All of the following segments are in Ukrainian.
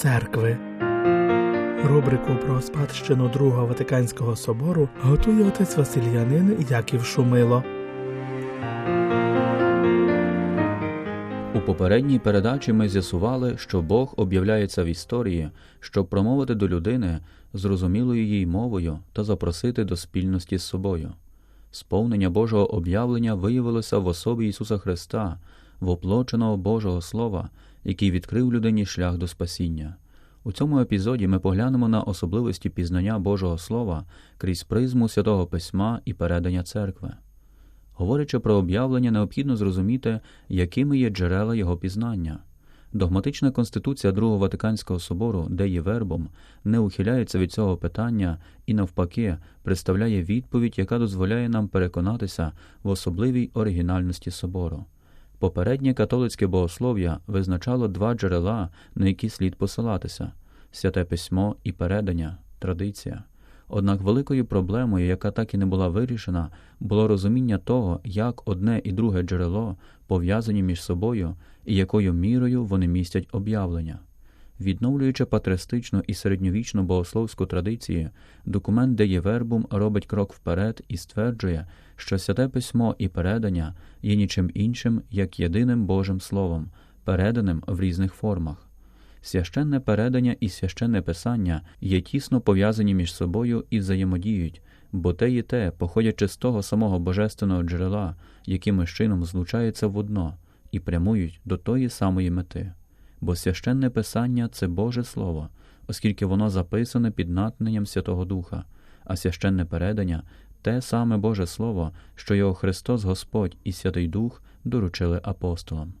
церкви. Рубрику про спадщину Другого Ватиканського собору готує отець Васильянин Яків Шумило. У попередній передачі ми з'ясували, що Бог об'являється в історії, щоб промовити до людини зрозумілою їй мовою та запросити до спільності з собою. Сповнення Божого об'явлення виявилося в особі Ісуса Христа, воплоченого Божого Слова, який відкрив людині шлях до спасіння. У цьому епізоді ми поглянемо на особливості пізнання Божого Слова крізь призму Святого Письма і передання церкви. Говорячи про об'явлення, необхідно зрозуміти, якими є джерела його пізнання. Догматична конституція Другого Ватиканського собору, де є вербом, не ухиляється від цього питання і, навпаки, представляє відповідь, яка дозволяє нам переконатися в особливій оригінальності собору. Попереднє католицьке богослов'я визначало два джерела, на які слід посилатися святе письмо і передання, традиція. Однак великою проблемою, яка так і не була вирішена, було розуміння того, як одне і друге джерело пов'язані між собою і якою мірою вони містять об'явлення. Відновлюючи патристичну і середньовічну богословську традицію, документ Деє Вербум робить крок вперед і стверджує, що святе письмо і передання є нічим іншим, як єдиним Божим Словом, переданим в різних формах. Священне передання і священне писання є тісно пов'язані між собою і взаємодіють, бо те і те, походячи з того самого божественного джерела, яким чином злучаються в одно і прямують до тої самої мети. Бо священне писання це Боже Слово, оскільки воно записане під натненням Святого Духа, а священне передання те саме Боже Слово, що його Христос Господь і Святий Дух доручили апостолам.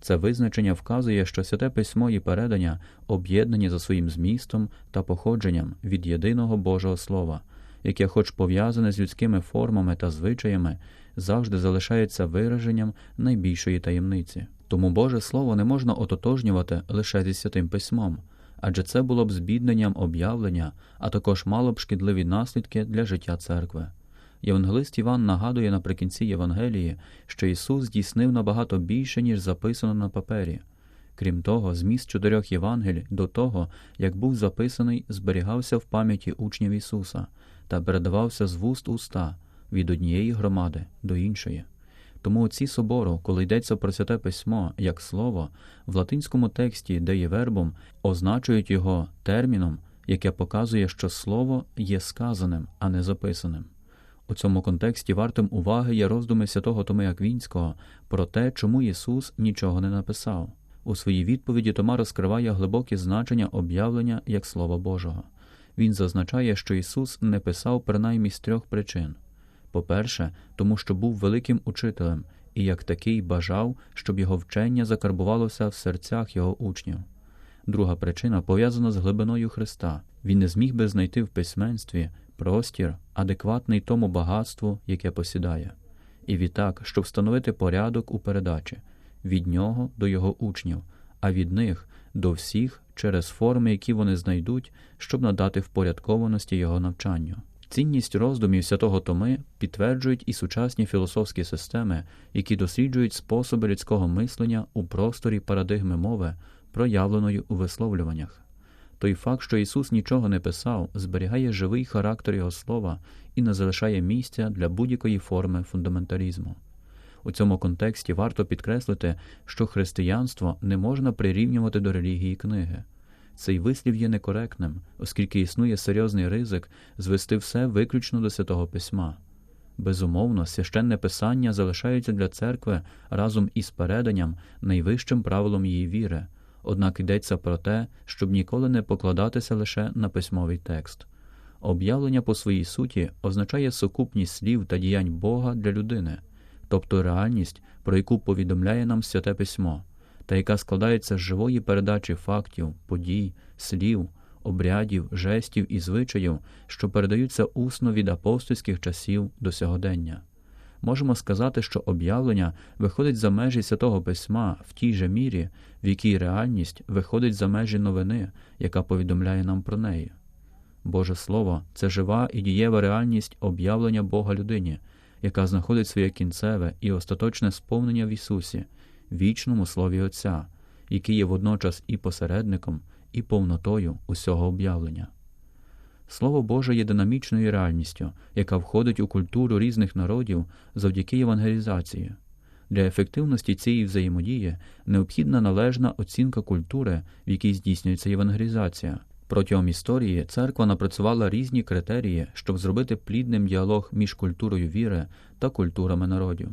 Це визначення вказує, що святе письмо і передання об'єднані за своїм змістом та походженням від єдиного Божого Слова, яке, хоч пов'язане з людськими формами та звичаями, завжди залишається вираженням найбільшої таємниці. Тому Боже Слово не можна ототожнювати лише зі святим письмом, адже це було б збідненням об'явлення, а також мало б шкідливі наслідки для життя церкви. Євангелист Іван нагадує наприкінці Євангелії, що Ісус здійснив набагато більше, ніж записано на папері. Крім того, зміст чотирьох Євангель до того, як був записаний, зберігався в пам'яті учнів Ісуса та передавався з вуст уста від однієї громади до іншої. Тому отці собору, коли йдеться про святе письмо як слово, в латинському тексті, де є вербом, означують його терміном, яке показує, що слово є сказаним, а не записаним. У цьому контексті вартим уваги є роздуми святого Томи Аквінського про те, чому Ісус нічого не написав. У своїй відповіді Тома розкриває глибоке значення об'явлення як Слова Божого. Він зазначає, що Ісус не писав принаймні з трьох причин. По-перше, тому що був великим учителем і як такий бажав, щоб його вчення закарбувалося в серцях його учнів. Друга причина пов'язана з глибиною Христа. Він не зміг би знайти в письменстві простір, адекватний тому багатству, яке посідає, і відтак, щоб встановити порядок у передачі від нього до його учнів, а від них до всіх через форми, які вони знайдуть, щоб надати впорядкованості його навчанню. Цінність роздумів святого Томи підтверджують і сучасні філософські системи, які досліджують способи людського мислення у просторі парадигми мови, проявленої у висловлюваннях. Той факт, що Ісус нічого не писав, зберігає живий характер Його слова і не залишає місця для будь-якої форми фундаменталізму. У цьому контексті варто підкреслити, що християнство не можна прирівнювати до релігії книги. Цей вислів є некоректним, оскільки існує серйозний ризик звести все виключно до святого письма. Безумовно, священне писання залишається для церкви разом із переданням найвищим правилом її віри, однак йдеться про те, щоб ніколи не покладатися лише на письмовий текст. Об'явлення по своїй суті означає сукупність слів та діянь Бога для людини, тобто реальність, про яку повідомляє нам святе письмо, та яка складається з живої передачі фактів, подій, слів, обрядів, жестів і звичаїв, що передаються усно від апостольських часів до сьогодення можемо сказати, що об'явлення виходить за межі святого письма в тій же мірі, в якій реальність виходить за межі новини, яка повідомляє нам про неї. Боже Слово це жива і дієва реальність об'явлення Бога людині, яка знаходить своє кінцеве і остаточне сповнення в Ісусі, вічному Слові Отця, який є водночас і посередником, і повнотою усього об'явлення. Слово Боже є динамічною реальністю, яка входить у культуру різних народів завдяки євангелізації. Для ефективності цієї взаємодії необхідна належна оцінка культури, в якій здійснюється євангелізація. Протягом історії церква напрацювала різні критерії, щоб зробити плідним діалог між культурою віри та культурами народів.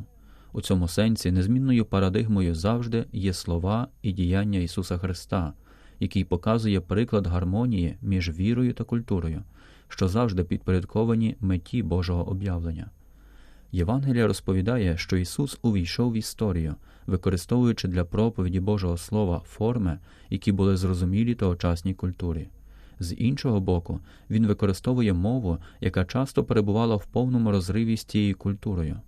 У цьому сенсі незмінною парадигмою завжди є слова і діяння Ісуса Христа, який показує приклад гармонії між вірою та культурою, що завжди підпорядковані меті Божого об'явлення. Євангелія розповідає, що Ісус увійшов в історію, використовуючи для проповіді Божого Слова форми, які були зрозумілі тогочасній культурі. З іншого боку, Він використовує мову, яка часто перебувала в повному розриві з тією культурою.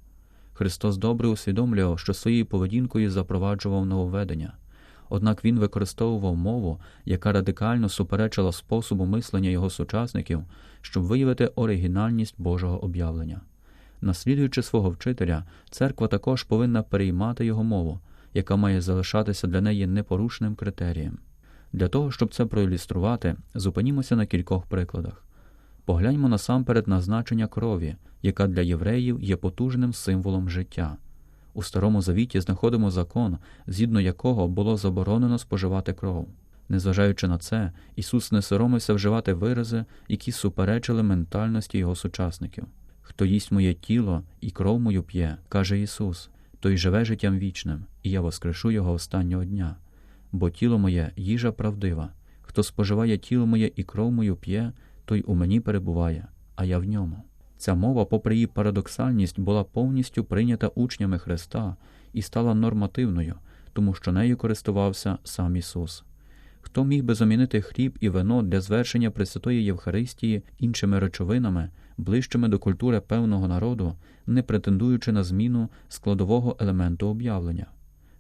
Христос добре усвідомлював, що своєю поведінкою запроваджував нововведення. Однак він використовував мову, яка радикально суперечила способу мислення його сучасників, щоб виявити оригінальність Божого об'явлення. Наслідуючи свого вчителя, церква також повинна переймати його мову, яка має залишатися для неї непорушним критерієм. Для того, щоб це проілюструвати, зупинімося на кількох прикладах. Погляньмо насамперед на значення крові, яка для євреїв є потужним символом життя. У Старому Завіті знаходимо закон, згідно якого було заборонено споживати кров. Незважаючи на це, Ісус не соромився вживати вирази, які суперечили ментальності його сучасників. Хто їсть моє тіло і кров мою п'є, каже Ісус, той живе життям вічним, і я воскрешу його останнього дня. Бо тіло моє їжа правдива. Хто споживає тіло моє і кров мою п'є, той у мені перебуває, а я в ньому. Ця мова, попри її парадоксальність, була повністю прийнята учнями Христа і стала нормативною, тому що нею користувався сам Ісус. Хто міг би замінити хліб і вино для звершення Пресвятої Євхаристії іншими речовинами, ближчими до культури певного народу, не претендуючи на зміну складового елементу об'явлення?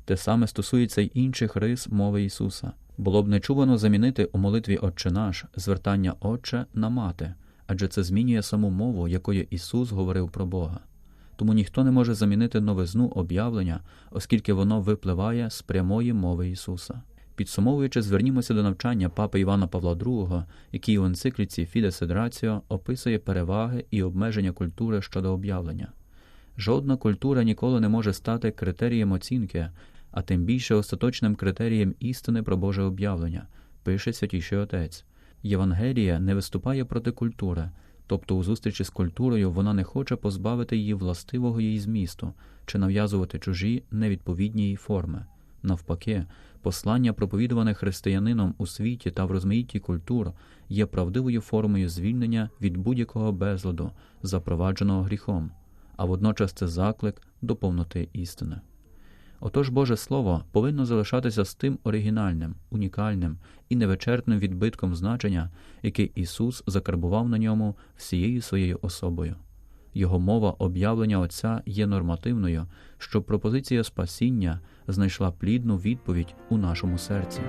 Те саме стосується й інших рис мови Ісуса. Було б нечувано замінити у молитві Отче наш звертання Отче на мати, адже це змінює саму мову, якою Ісус говорив про Бога. Тому ніхто не може замінити новизну об'явлення, оскільки воно випливає з прямої мови Ісуса. Підсумовуючи, звернімося до навчання папи Івана Павла II, який у енцикліці Ratio описує переваги і обмеження культури щодо об'явлення. Жодна культура ніколи не може стати критерієм оцінки, а тим більше остаточним критерієм істини про Боже об'явлення, пише Святіший Отець. Євангелія не виступає проти культури, тобто у зустрічі з культурою вона не хоче позбавити її властивого її змісту чи нав'язувати чужі невідповідні її форми. Навпаки, послання, проповідуване християнином у світі та в розмаїтті культур, є правдивою формою звільнення від будь-якого безладу, запровадженого гріхом, а водночас це заклик до повноти істини. Отож Боже Слово повинно залишатися з тим оригінальним, унікальним і невичерпним відбитком значення, яке Ісус закарбував на ньому всією своєю особою. Його мова об'явлення Отця є нормативною, щоб пропозиція спасіння знайшла плідну відповідь у нашому серці.